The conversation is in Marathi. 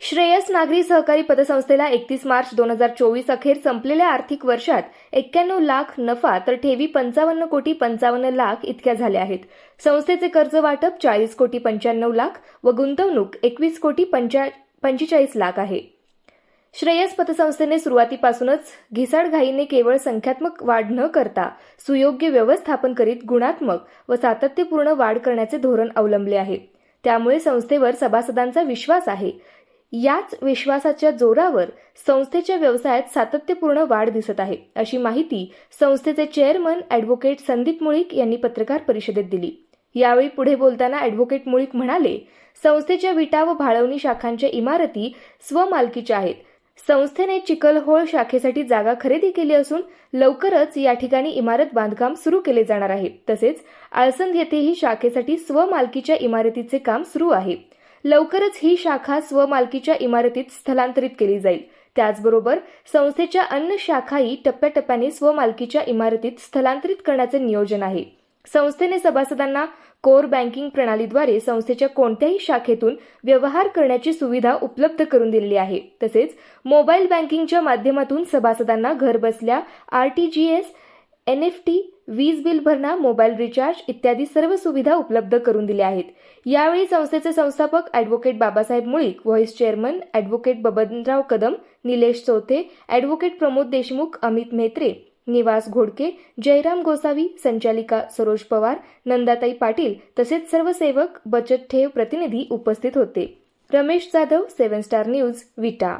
श्रेयस नागरी सहकारी पतसंस्थेला एकतीस मार्च दोन हजार चोवीस अखेर संपलेल्या आर्थिक वर्षात एक्क्याण्णव लाख नफा तर ठेवी पंचावन्न कोटी पंचावन्न लाख इतक्या झाल्या आहेत. संस्थेचे कर्ज वाटप चाळीस कोटी पंच्याण्णव लाख व गुंतवणूक एकवीस कोटी पंचा पंचेचाळीस लाख आहे. श्रेयस पतसंस्थेने सुरुवातीपासूनच घिसाडघाईने केवळ संख्यात्मक वाढ न करता सुयोग्य व्यवस्थापन करीत गुणात्मक व सातत्यपूर्ण वाढ करण्याचे धोरण अवलंबले आहे. त्यामुळे संस्थेवर सभासदांचा विश्वास आहे. याच विश्वासाच्या जोरावर संस्थेच्या व्यवसायात सातत्यपूर्ण वाढ दिसत आहे अशी माहिती संस्थेचे चेअरमन अॅडव्होकेट संदीप मुळीक यांनी पत्रकार परिषदेत दिली. यावेळी पुढे बोलताना अॅडव्होकेट मुळीक म्हणाले संस्थेच्या विटा व भाळवणी शाखांच्या इमारती स्वमालकीच्या आहेत. संस्थेने चिकलहोळ शाखेसाठी जागा खरेदी केली असून लवकरच या ठिकाणी इमारत बांधकाम सुरू केले जाणार आहे. तसेच आळसंद येथेही शाखेसाठी स्वमालकीच्या इमारतीचे काम सुरू आहे. लवकरच ही शाखा स्वमालकीच्या इमारतीत स्थलांतरित केली जाईल. त्याचबरोबर संस्थेच्या अन्य शाखाही टप्प्याटप्प्याने स्वमालकीच्या इमारतीत स्थलांतरित करण्याचे नियोजन आहे. संस्थेने सभासदांना कोर बँकिंग प्रणालीद्वारे संस्थेच्या कोणत्याही शाखेतून व्यवहार करण्याची सुविधा उपलब्ध करून दिलेली आहे. तसेच मोबाईल बँकिंगच्या माध्यमातून सभासदांना घरबसल्या आरटीजीएस एन एफ टी वीज बिल भरणा मोबाईल रिचार्ज इत्यादी सर्व सुविधा उपलब्ध करून दिल्या आहेत. यावेळी संस्थेचे संस्थापक advocate Babasaheb Mulik vice chairman advocate Babanrao Kadam Nilesh Chauthe advocate Pramod Deshmukh Amit Mhetre Nivas Ghodke Jairam Gosavi संचालिका सरोज पवार नंदाताई पाटील तसेच सर्व सेवक बचत ठेव प्रतिनिधी उपस्थित होते. Ramesh Jadhav seven star news Vita.